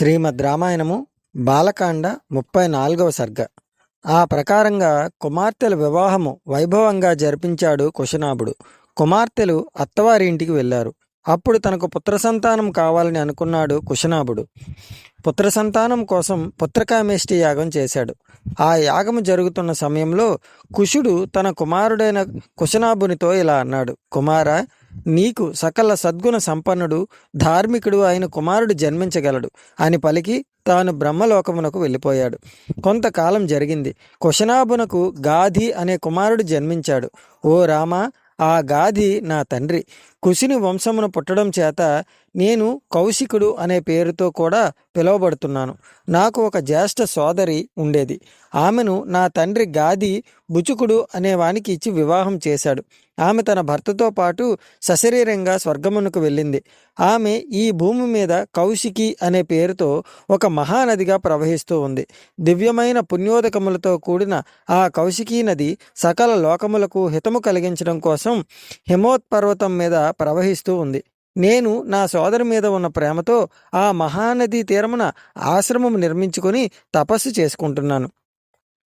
శ్రీమద్ రామాయణము బాలకాండ ముప్పై నాలుగవ సర్గ. ఆ ప్రకారంగా కుమార్తెల వివాహము వైభవంగా జరిపించాడు కుశనాభుడు కుమార్తెలు అత్తవారి ఇంటికి వెళ్ళారు. అప్పుడు తనకు పుత్ర సంతానం కావాలని అనుకున్నాడు కుశనాభుడు పుత్ర సంతానం కోసం పుత్రకామేష్టి యాగం చేశాడు. ఆ యాగము జరుగుతున్న సమయంలో కుశుడు తన కుమారుడైన కుశనాభునితో ఇలా అన్నాడు. కుమారా నీకు సకల సద్గుణ సంపన్నుడు ధార్మికుడు అయిన కుమారుడు జన్మించగలడు. అని పలికి తాను బ్రహ్మలోకమునకు వెళ్ళిపోయాడు. కొంతకాలం జరిగింది. కుశనాభునకు గాధి అనే కుమారుడు జన్మించాడు. ఓ రామా ఆ గాధి నా తండ్రి. కుశిని వంశమును పుట్టడం చేత నేను కౌశికుడు అనే పేరుతో కూడా పిలువబడుతున్నాను. నాకు ఒక జ్యేష్ఠ సోదరి ఉండేది. ఆమెను నా తండ్రి గాది బుచుకుడు అనేవానికి ఇచ్చి వివాహం చేశాడు. ఆమె తన భర్తతో పాటు సశరీరంగా స్వర్గమునకు వెళ్ళింది. ఆమె ఈ భూమి మీద కౌశికి అనే పేరుతో ఒక మహానదిగా ప్రవహిస్తూ ఉంది. దివ్యమైన పుణ్యోదకములతో కూడిన ఆ కౌశికీ నది సకల లోకములకు హితము కలిగించడం కోసం హిమోత్పర్వతం మీద ప్రవహిస్తూ ఉంది. నేను నా సోదరి మీద ఉన్న ప్రేమతో ఆ మహానది తీరమున ఆశ్రమం నిర్మించుకొని తపస్సు చేసుకుంటున్నాను.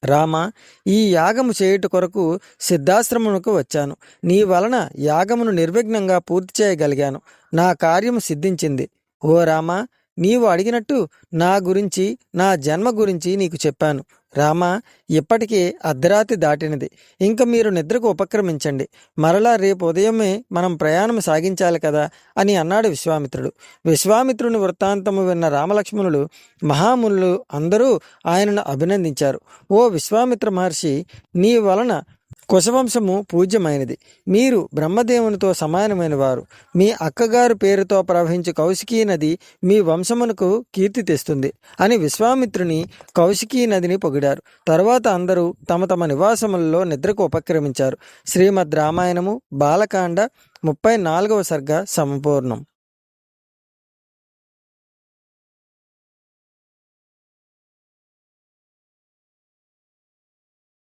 రామ ఈ యాగము చేయుట కొరకు సిద్ధాశ్రమునకు వచ్చాను. నీ వలన యాగమును నిర్విఘ్నంగా పూర్తి చేయగలిగాను. నా కార్యము సిద్ధించింది. ఓ రామ నీవు అడిగినట్టు నా గురించి నా జన్మ గురించి నీకు చెప్పాను. రామ ఇప్పటికే అర్ధరాత్రి దాటినది. ఇంక మీరు నిద్రకు ఉపక్రమించండి. మరలా రేపు ఉదయమే మనం ప్రయాణం సాగించాలి కదా అని అన్నాడు విశ్వామిత్రుడు. విశ్వామిత్రుని వృత్తాంతము విన్న రామలక్ష్మణులు మహామునులు అందరూ ఆయనను అభినందించారు. ఓ విశ్వామిత్ర మహర్షి నీ వలన కుశవంశము పూజ్యమైనది. మీరు బ్రహ్మదేవునితో సమానమైన వారు మీ అక్కగారు పేరుతో ప్రవహించు కౌశికీ నది మీ వంశమునకు కీర్తి తెస్తుంది. అని విశ్వామిత్రుని కౌశికీ నదిని పొగిడారు. తరువాత అందరూ తమ తమ నివాసములలో నిద్రకు ఉపక్రమించారు. శ్రీమద్ రామాయణము బాలకాండ ముప్పై నాలుగవ సర్గ సంపూర్ణం.